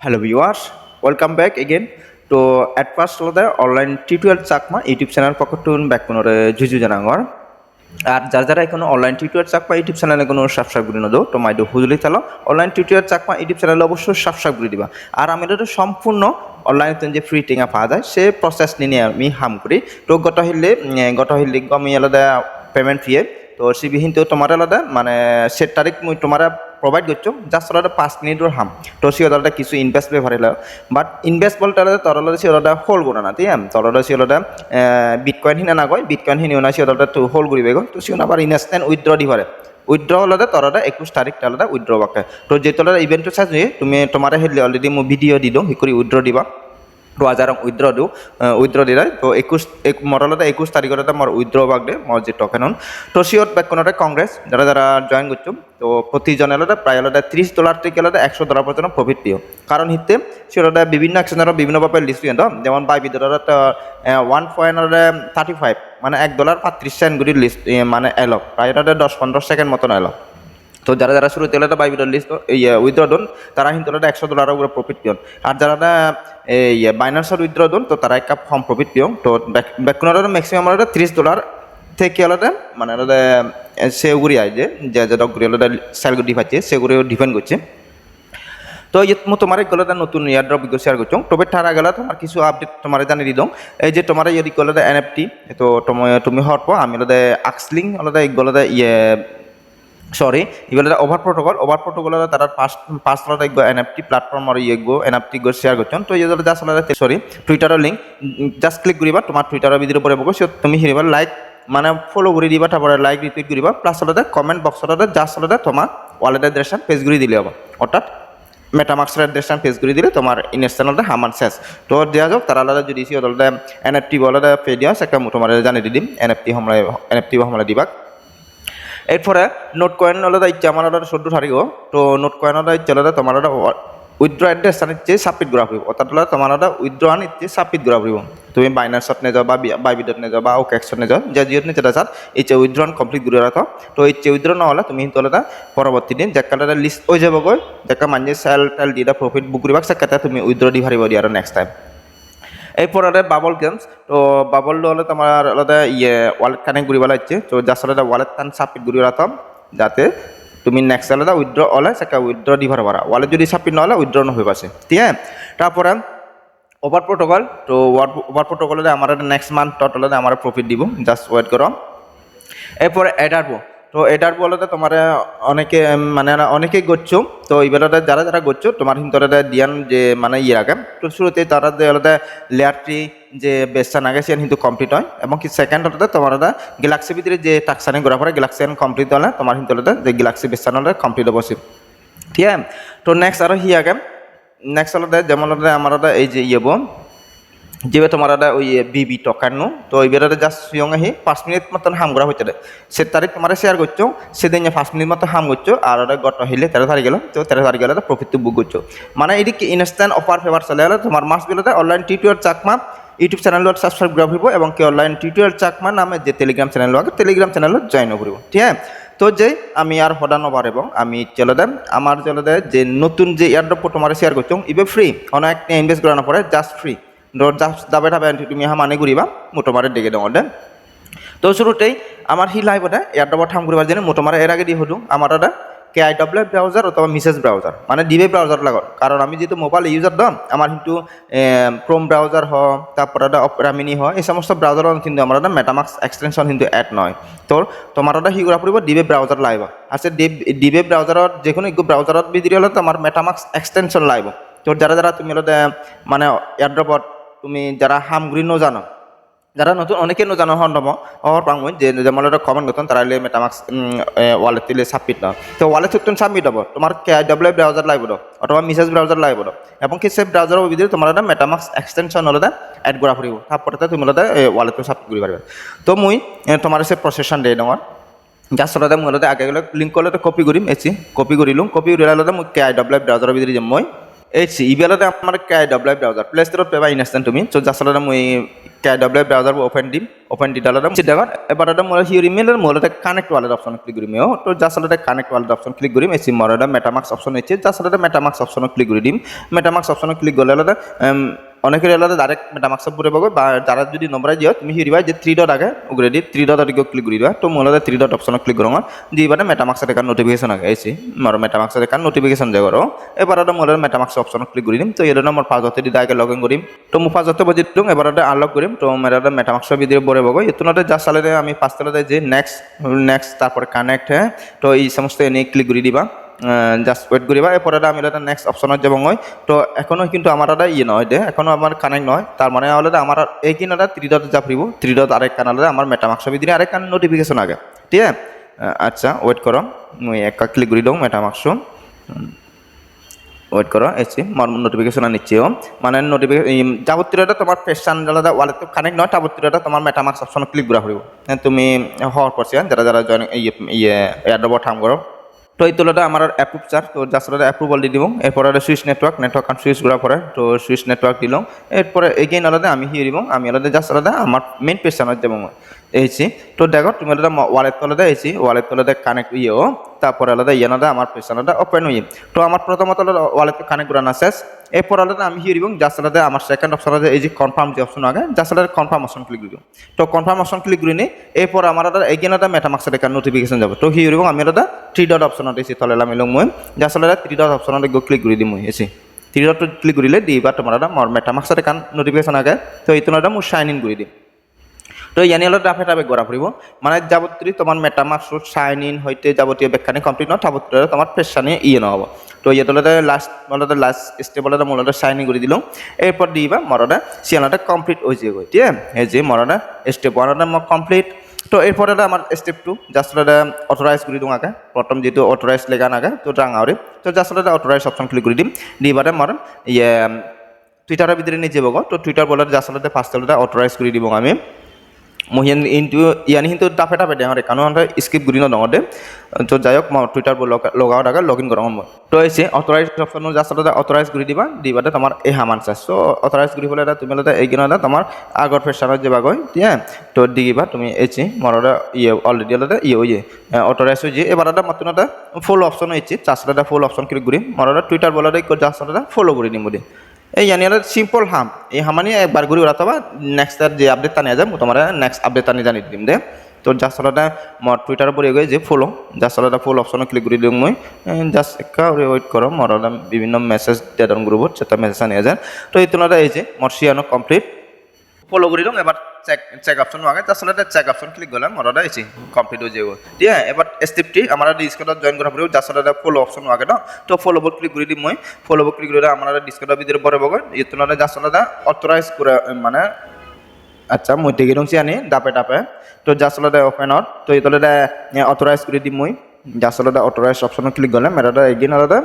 Hello viewers, welcome back again তো at first হলদে online tutorial Chakma YouTube channel পকটুন ব্যাক কোনরে জুজু জানাঙ্গর আর যার যারা এখনও অনলাইন টিউটোরিয়াল চাকমা ইউটিউব চ্যানেলে কোনো সাবস্ক্রাইব করে নদো তো মাইডো হুজলি চালো। অনলাইন টিউটোরিয়াল চাকমা ইউটিউব চ্যানেলে অবশ্যই সাবস্ক্রাইব করে দিবা। আর আমি এটা সম্পূর্ণ অনলাইন যে ফ্রি টিঙা পাওয়া যায় সে প্রসেস নিয়ে আমি হাম করি। তো গত হিলে গত হিলে আমি আলাদা পেমেন্ট ফিয়ে তো সিবিহীন তো তোমার আলাদা মানে সে তারিখ মুই তোমার প্রোভাইড করছ জাস্ট ওরা পাঁচ মিনিটর হাম। তো সে ওরা কিছু ইনভেস্ট বে লো বাট ইনভেস্ট বলতে হলে তরলে সে ওরা হোল্ড করে না, ঠিক আছে? তরলে সে ওরা বিটকয়েন হিনা না কয় বিটকয়েন হিনি ওনা সে ওরা তো হোল্ড করিবে গো। তো সে আবার ইনভেস্টমেন্ট উইথড্র দি ভরে উইথড্র হলে তরলে একুশ তারিখ আলাদা উইথড্র বাকে তো যে তলার ইভেন্টটো চাই তুমি তোমার হেলে অলরেডি মই ভিডিও দি দিওঁ সেইকৰি উইথড্র দিবা। আৰু উইথড্ৰ দিওঁ উইথড্ৰ দিলে তো একুশ, এক মরলতে একুশ তারিখতে মোর উইথড্র বাগ দে মোর যে টকেন হন তো সিওর বেকনতে কংগ্রেস যারা যারা জয়েন করছ তো প্রতিজনে আলাদা প্রায় আলাদা ত্রিশ ডলার থেকে আলাদা একশো ডলার পর্যন্ত প্রফিট পিও কারণ হিতে সিওর বিভিন্ন এক্সচেঞ্জের বিভিন্নভাবে লিস্ট পিও যেমন বাই বিদরত ওয়ান পয়েন্ট থার্টি ফাইভ মানে এক ডলার পাত্রিশ সেন্ট গুড়ি লিস্ট মানে এলো প্রায় দশ পনেরো সেকেন্ড মতন এলো তো যারা যারা শুরু তেলে বাই বিডল লিস্ট উইথড্র দন তারা কিন্তু একশো ডলারের উপরে প্রফিট পিয়ন। আর যারা এই বাইনান্সের উইথড্র দন তো তারা একটা কম প্রফিট পিয়ন। তো ব্যাকুনার ম্যাক্সিমাম আলাদা ত্রিশ ডলার থেকে আলাদা মানে আলাদা সেগুড়ি আয় যে যে ডগগুড়ি আলাদা স্যালগুড়ি পাচ্ছে সেগুড়ি ডিপেন্ড করছে। তো মো তোমার গেলে নতুন ইয়ার ভিডিও শেয়ার করছ, তবে তার আগে তোমার কিছু আপডেট তোমার জানি দিদং এই যে তোমার ইয়ে গেলে এনএফটি তো তুমি পর আমি আলাদা আক্সলিং আলাদা গেলে ইয়ে সরি ইবেলা ওভার প্রোটোকল ওভার প্রোটোকল তারা পাঁচ পাঁচ লাখ এনএফটি প্ল্যাটফর্ম আর এন এনএফটি গো শেয়ার করছেন তো ইয়েদের জাস্ট আলাদা সরি টুইটারও লিঙ্ক জাস্ট ক্লিক করিবা তোমার টুইটারও ভিডিও পরে বকো সিও তুমি হিরিবা লাইক মানে ফলো কৰি দিবা তারপরে লাইক ৰিটুইট কৰিবা প্লাছ আচলতে কমেণ্ট বক্সতে জাষ্ট আচলতে তোমাৰ ৱালেট এড্ৰেছখন পেজ কৰি দিলে হ'ব অৰ্থাৎ মেটামাক্সের অ্যাড্রেসটা পেজ করে দিলে তোমার ইনস্টানলটা হামার শেষ তো দেওয়া যাক তারা আলাদা যদি সি অদলটা এনএফটি বলে ফেডিয়াস সেটা তোমার জানিয়ে দিম এনএফটি হামলা এনএফটি হমলায় দিবাক এরপরে নোট কয়েন হলে ইচ্ছে আমার ওটা চোদ্দ তারিখ তো নোট কয়েন হলে ইচ্ছে হলে তোমার ওটা উইথড্র এড্রেস আন ইচ্ছে সাবমিট করা ফুৰিব অর্থাৎ তোমার ওটা উইথড্র আন ইচ্ছে সাবমিট করা ফুৰিব তুমি বাইনান্সত নে যাও বা বাইবিডত নে যাও বা ওক এক্সত নে যাও, যে জিওত নে যেটা চাত ইচ্ছে উইথড্র আন কমপ্লিট করে রাখো। তো ইচ্ছে উইথড্র নহ'লে তুমি কিন্তু হলে পরবর্তী দিন যেকালে লিষ্ট হৈ যাবগৈ যেকা মানুহে চেল টেল দি প্রফিট বুক কৰিব সেকাতে তুমি উইথড্র দি ভারিব দিয়া আৰু নেক্সট টাইম এরপর আরে বাবল গেমস তো বাবল হলে তোমার আলাদা ইয়ে ওয়ালেট কানেক্ট করিব লাগছে। তো যার আলাদা ওয়ালেট কান সাবমিট করি রাখতাম যাতে তুমি নেক্সট আলাদা উইথড্র হলে সেটা উইথড্র দি ভরা পারা ওয়ালেট যদি সাবমিট নহলে উইথড্র নহয়ে পাছে। ঠিক আছে? তারপরে ওভার প্রোটোকল তো ওভার প্রোটোকলে আমার নেক্সট মান্থ টোটালে আমার প্রফিট দিব। জাস্ট ওয়েট করো এরপরে অ্যাডারবো তো এটার বলতে তোমার অনেকে মানে অনেকেই করছ তো এইবেলাতে যারা যারা করছ তোমার কিন্তু দিয়ান যে মানে ইয়ে আগে তো শুরুতে তারা আলাদা লেয়ার ট্রি যে বেস্টান আগে সে কিন্তু কমপ্লিট হয়। এবং কি সেকেন্ড হতে তোমার গ্যালাক্সি ভিতরে যে টাকসানি ঘোরা পরে গ্যালাক্সি কমপ্লিট হলে তোমার কিন্তু যে গ্যালাক্সি বেস্টান হলে কমপ্লিট হব ঠিক আছে? তো নেক্সট আরও হি আগে? নেক্সট হলে যেমন আমার এই যে ইয়ে যেবে তোমার একটা ওই বিবি টকানো তো ওই এইবারে জাস্ট সুয়ং আহি পাঁচ মিনিট মতন হাম করা হইতে সে তারিখ তোমার শেয়ার করছ সেদিন পাঁচ মিনিট মতো হাম করছ আর ওটা গত হইলে তেরো তারিখ গেল তো তেরো তারিখ গেলে প্রফিট বুক করছ মানে এটি ইনস্ট্যান্ট অফার ফেভার চলে গেলে তোমার মাস বিলতে অনলাইন টিউটোরিয়াল চাকমা ইউটিউব চ্যানেলত সাবস্ক্রাইব করা ফুৰিব এবং কি অনলাইন টিউটোরিয়াল চাকমা নামে যে টেলিগ্রাম চ্যানেল আছে টেলিগ্রাম চ্যানেলত জয়েন ফুৰিব ঠিক আছে তো যে আমি আর হডা নবার এবং আমি চলে দেন আমার চলে দেয় যে নতুন যে এয়ারড্রপ তোমার শেয়ার করছ ইবে ফ্রি অনেক ইনভেস্ট করানো পরে জাস্ট ফ্রি ধর যাবে ঠাবে তুমি হা মানে মোটোমারে ডেকে দেওয়া দে তো শুরুতেই আমার হি লাইভ ওটা এয়ারড্রপ ঠাম ঘুরিবার জন্য মোটোমারে এর আগে দিয়ে হলো আমার ওটা কে আই ডব্লিউ ব্রাউজার অথবা মিসেস ব্রাউজার মানে ডিবে ব্রাউজার লাগত কারণ আমি যেহেতু মোবাইল ইউজার দাম আমার কিন্তু ক্রোম ব্রাউজার হ তারপর একটা অপেরা মিনি হয় এই সমস্ত ব্রাউজার কিন্তু আমার একটা মেটামাক্স এক্সটেনশন কিন্তু এড নয় তো তোমার ওটা হি করা পড়ব ডিবে ব্রাউজার লাইব আছে ডিবে ব্রাউজারত যে কোনো ব্রাউজারত ভিতরে হলে তোমার মেটামাক্স এক্সটেনশন লাইব তোর যারা যারা তুমি হলে মানে এয়ারড্রপত তুমি যারা হামগুড়ি নজানো, যারা নতুন, অনেকে নজানো হন নম হওয়ার পাঙ্গ যে একটা কমেন্ট করতেন তারা মেটামাক্স ওয়ালেট দিলে সাবমিট দাও তো ওয়ালেট তুমি সাবমিট হব তোমার ডাব্লিউ ব্রাউজার লাগবে অথবা মিসেস ব্রাউজার লাগবে এবং কি সে ব্রাউজারের ভিতরে তোমার একটা মেটামাক্স এক্সটেনশন হলে এড করা ফুরিব তারপরে তুমি হলে ওয়ালেট সাবমিট করে পারবে তো মুই তোমার সে প্রসেসন দিয়ে যার সাথে মই আগে গেলে লিঙ্ক করলে কপি করিম এসি কপি করিলুম কপি করিলে মই কে আই ডাব্লিউ ব্রাউজারের ভিতরে যাম মই। এইচ ইবেলতে আমার কে ডাব্লিউ ব্রাউজার প্লে স্টোরত পাবা ইনষ্টেণ্ট তুমি চ' জাষ্ট মই কে ডাব্লিউ ব্রাউজার ওপেন দিম ওপেন দি ডালার চিটাগার এবার এটা মোলা হিউরি মেলের মোলা কানেক্ট ওয়ালেট অপশন ক্লিক করিম তো জাস্ট এটা কানেক্ট ওয়ালেট অপশন ক্লিক করিম। এসি মরা মেটামাক্স অপশন আছে জাস্ট এটা মেটামাক্স অপশন ক্লিক করে দিম মেটামাক্স অপশন ক্লিক করলে এটা অনেকের এলাকা ডাইরেক্ট মেটামাক্স পুরে পাবো বা যারা যদি নম্বরে দিও তুমি হিরিবা যে থ্রি ডট আগে উগরে দি থ্রি ডট আগে ক্লিক করে দিবা তো মোলা থ্রি ডট অপশন ক্লিক করো দি এবারে মেটামাক্স এর নোটিফিকেশন আগে, এসি মোর মেটামাক্স এর নোটিফিকেশন যে করো। এবার এটা মোলা মেটামাক্স অপশন ক্লিক করে দিম তো এর মোর পাঁচ হতে দি আগে লগ ইন করিম। তো মু পাঁচ হতে বাজি দিম। এবার এটা আনলক করিম। তো মেরা মেটামাক্স ভিতরে বরে বগো এতুনতে যা সালে আমি পাঁচ যে নেক্সট নেক্সট তারপরে কানেক্ট হ্যাঁ। তো এই সমস্ত এনে ক্লিক করে দিবা। জাস্ট ওয়েট করিবা। এরপরে আমি এটা নেক্সট অপশনত যাব মই তো এখনও কিন্তু আমার এটা ইয়ে নয় দে এখনও আমার কানেক্ট নয়। তার মানে হলে আমার এই কিনাটা থ্রি ডট যা ফুরিব থ্রি ডট আরেক কান হলে আমার মেটামাক্স ভিতরে আরেক কান নোটিফিকেশন আগে। ঠিক আছে? আচ্ছা ওয়েট করো। মুই একা ক্লিক করে দিও মেটামাক্স ওয়েট করো এসি আমার নোটিফিকেশন নিচ্ছিও মানে নোটিফিকেশন যাবতীয়টা তোমার পেশান যারা ওয়ালেট কানেক্ট নয় যাবতীয়টা তোমার মেটামাক্স অপশন ক্লিক করা পড়ব তুমি হওয়ার পর যারা যারা জয়েন ইয়ে ইয়ে এয়ারড্রপ ঠাম করো তো এই তোলাটা আমার অ্যাপ্রুভ চার তো জাস্ট অ্যাপ্রুভাল দিয়ে দিব এরপরে সুইচ নেটওয়ার্ক নেটওয়ার্ক আর সুইচ করার পরে তো সুইচ নেটওয়ার্ক দিলাম এরপরে এগেইন আলাদা আমি হিয়ে দিব আমি আলাদা জাস্ট আলাদা আমার মেন পেশানত যাব এইছি তো দেখো তুমি আলাদা ওয়ালেট তলাতে এইছি ওয়ালেট তলাতে কানেক্ট ইয়েও তারপরে আলাদা ইয়ে আলাদা, আমার পেশানটা ওপেন হয়ে তো আমার প্রথমত আলাদা ওয়ালেট কানেক্ট করানো শেষ এরপর আলাদা আমি হিয়ে দিব জাস্ট আলাদা, আমার সেকেন্ড অপশন আছে এই যে কনফার্ম যে অপশন আগে জাস্ট আলাদা কনফার্ম অপশন ক্লিক দিব তো কনফার্ম অপশন ক্লিক করি নি এরপর আমার আলাদা এগেইন আলাদা মেটামাক্সের একটা নোটিফিকেশন যাব। তো হিয়ে দিব আমি আলাদা থ্রি ডট অপশনত এসে তলে আমি লং মই জাস্ট আলাদা থ্রি ডট অপশনত গো ক্লিক করে দিম মই এসে থ্রি ডট ক্লিক কৰিলে দিবা তোমাৰ এটা মোৰ মেটামাক্সৰ একান নোটিফিকেশ্যন আগে। তো এইটো এটা মোৰ চাইন ইন কৰি দিম তো ইয়ানি হলে ডাফে ডাফে গড়া ফুৰিব। মানে যাবতীয় তোমাৰ মেটামাক্সৰ চাইন ইন সৈতে যাৱতীয় ব্যাখ্যানি কমপ্লিট নহয় তাবতীয় তোমাৰ পেচানি ইয়ে নহ'ব। তো ইয়াতে লাষ্ট মূলতে লাষ্ট স্টেপতে মূলতে চাইন ইন কৰি দিলোঁ। এরপর দিবা মরদা সিয়ানাটা কমপ্লিট হয়ে যাবে ঠিক এই যে মরদা স্টেপ ওয়ানটা মই কমপ্লিট তো এরপরে আমার স্টেপ টু জাস্ট এটা অথরাইজ করে দিওঁ আগে। প্রথম যেহেতু অথরাইজ লেগান আগে তো রাঙাওরে তো জাস্ট এটা অথরাইজ অপশন ক্লিক করে দিম। দিবারে মর ইয়ে টুইটারের ভিতরে নিয়ে যাব তো টুইটার বলার জাস্ট এটা ফার্স্ট অথরাইজ করে দিব আমি। মহিয়ান ইনটু, ইয়ানি কিন্তু টাফে টাফে দে, আমার কারণ আমরা স্কিপ করি না দে। তো যাই হোক টুইটার লগাও টাকা লগ ইন করা মই। তো এসে অথরাইজ অপশন জাস্ট অথরাইজ করে দিবা দিবাতে তোমার এই হামান চাই সো অথরাইজ কৰি পেলাই তুমি এটা এইকিনা এটা তোমাৰ আগৰ ফেশ্বনত যাবা গৈ, ঠিক আছে? তো দিবা তুমি এসে এটা ইয়ে অলরেডি এটা ইয়ে ইয়ে। অথরাইজ যে এবার এটা মাত্ৰ এটা ফুল অপশন হয়েছে জাস্ট এটা ফুল অপশন করি মোৰ এটা টুইটার বলাতে জাস্ট এটা ফলো করে দিম বুলি। এই ইয়ানি এটা সিম্পল হাম। এই হামানি একবার ঘুরে ওরা তোমার নেক্সট যে আপডেট টানিয়ে যাম তোমার নেক্সট আপডেট টানি জানি দিম দে। তো জাস্ট আলাদা মর টুইটার পরে গিয়ে যে ফলো জাস্ট এটা ফুল অপশনে ক্লিক করে দিম মই। জাস্ট একা ওয়েট করো, মর বিভিন্ন মেসেজ দেদান গ্রুপত সেটা মেসেজ আনিয়ে যান। তো এই তুলনাটা এই যে, মর সিয়ানো কমপ্লিট ফলো করে দিলাম, এবার চেক চেক অপশন আগে জাস্ট এটা চেক অপশন ক্লিক করলাম মরটা এসে কমপ্লিট হয়ে যাব আছে এবার স্টেপটি আমার ডিসকাউন্ট জয়েন করার পরে জাস্ট এটা ফলো অপশন আগে না? তো ফলো বোর্ড ক্লিক করে দিই মই। ফলো বোর্ড ক্লিক করে আমার ডিসকাউন্টের ভিতরে পরে বগো এই তুলনায় জাস্ট এটা অথরাইজ করে মানে আচ্ছা মই টেকে রংছি আনি ডাপে ডাপে তো জাস্ট এটা ওপেনত তো এই তলে অথরাইজ করে দিম মই। জাস্ট এটা অথরাইজ অপশন ক্লিক করলাম এটা এগিন আলাদা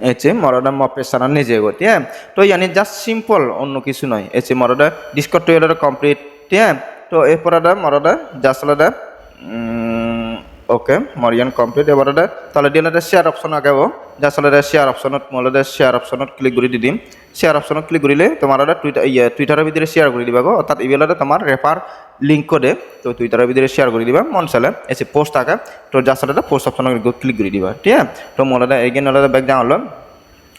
এছে মরদা মপের সারা নিজে গো ঠিক তো ইয়ানি জাস্ট সিম্পল অন্য কিছু নয় এছে মরদা ডিসকট টুয়েলটা কমপ্লিট ঠিক তো এরপর মরদা জাস্ট আলাদা ওকে মরিয়ান কমপ্লিট এবার তাহলে দিলে শেয়ার অপশন আগাব জাস্ট আলাদা শেয়ার অপশনত মূলত শেয়ার অপশনত ক্লিক করে দি দিম শেয়ার অপশনত ক্লিক এটা টুইটাৰ ইয়ে টুইটাৰৰ ভিতরে শেয়ার করে দিবা গো অর্থাৎ ইবেলতে তোমার রেফার লিঙ্ক করে তো টুইটারের ভিতরে শেয়ার করে দিবা, মন চালে। এসে পোস্ট থাকে তো জাস্ট এটা পোস্ট অপশন ক্লিক করে দিবা, ঠিক আছে? তো মোর এগেন ওটা ব্যাক ডাউন হলো।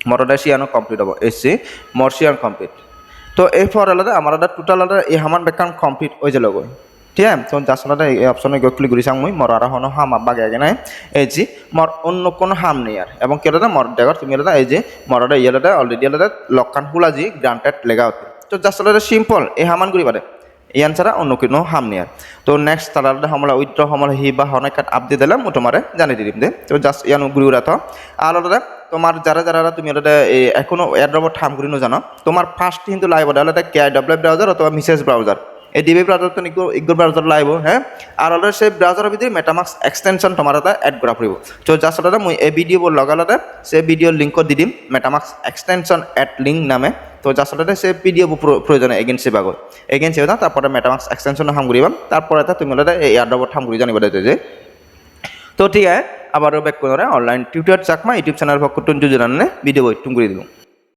মোর ওটা শিয়ানো কমপ্লিট হব। এসে মোর শিয়ান কমপ্লিট তো এরপর আলাদা, আমার এটা টোটাল আলাদা, এই হামান বেকান কমপ্লিট হয়ে যাল গো। ঠিক আছে? তো জাস্ট আলাদা এই অপশনে গিয়ে ক্লিক করেছি আমি মোর আর হনো হাম বাগে আগে নাই। এই যে মোর অন্য কোনো হাম নেই আর। এবং কি আলাদা? মোর দেখো, তুমি আলাদা, এই যে মোর এটা ইয়ে আলাদা অলরেডি আলাদা লক্ষান হুলা জি গ্রান্টেড লেগা হতে তো জাস্ট আলাদা সিম্পল এই হামান করি পারে এই ছাড়া অন্য কোনো হাম নিয়ে তো নেক্সট তারা হামলা, উইথড্র হামলা হি বা হনেকাট আপ দিয়ে দিলাম তোমারে জানিয়ে দিম দে। তো জাস্ট ইয়ান গুরু রাত। আর আলাদা তোমার যারা যারা তুমি এটা এখনও এয়ারড্রপর ঠাম করি জানো। তোমার ফার্স্ট কিন্তু লাইভ ওটা কে ডাব্লিউ ব্রাউজার অথবা মিসেস ব্রাউজার এই ডিবি ব্রাউজার তো ইগোর ব্রাউজার লাইব হ্যাঁ আর অলরেডি সেই ব্রাউজারের ভিতরে মেটামাক্স এক্সটেনশন তোমাৰ এটা এড করা পড়ব তো জাস্ট এটা মুই এই ভিডিও লগালতে সে ভিডিও লিঙ্ক দি দিম মেটামাক্স এক্সটেনশন এড লিংক নামে। তো জাস্ট এটা সে পিডিএফ প্রয়োজন এগেন সেবা গো এগেন সেবা তারপরে মেটামাক্স এক্সটেনশন হাম করিবাম তারপরে এটা তুমি এটা এই এয়ারড্রপর হাম করি জানিব যে। তো ঠিক আছে আবারও ব্যাক করে online tutor Chakma YouTube channel পক্ষ টুন যোজনা ভিডিও বই টুম করে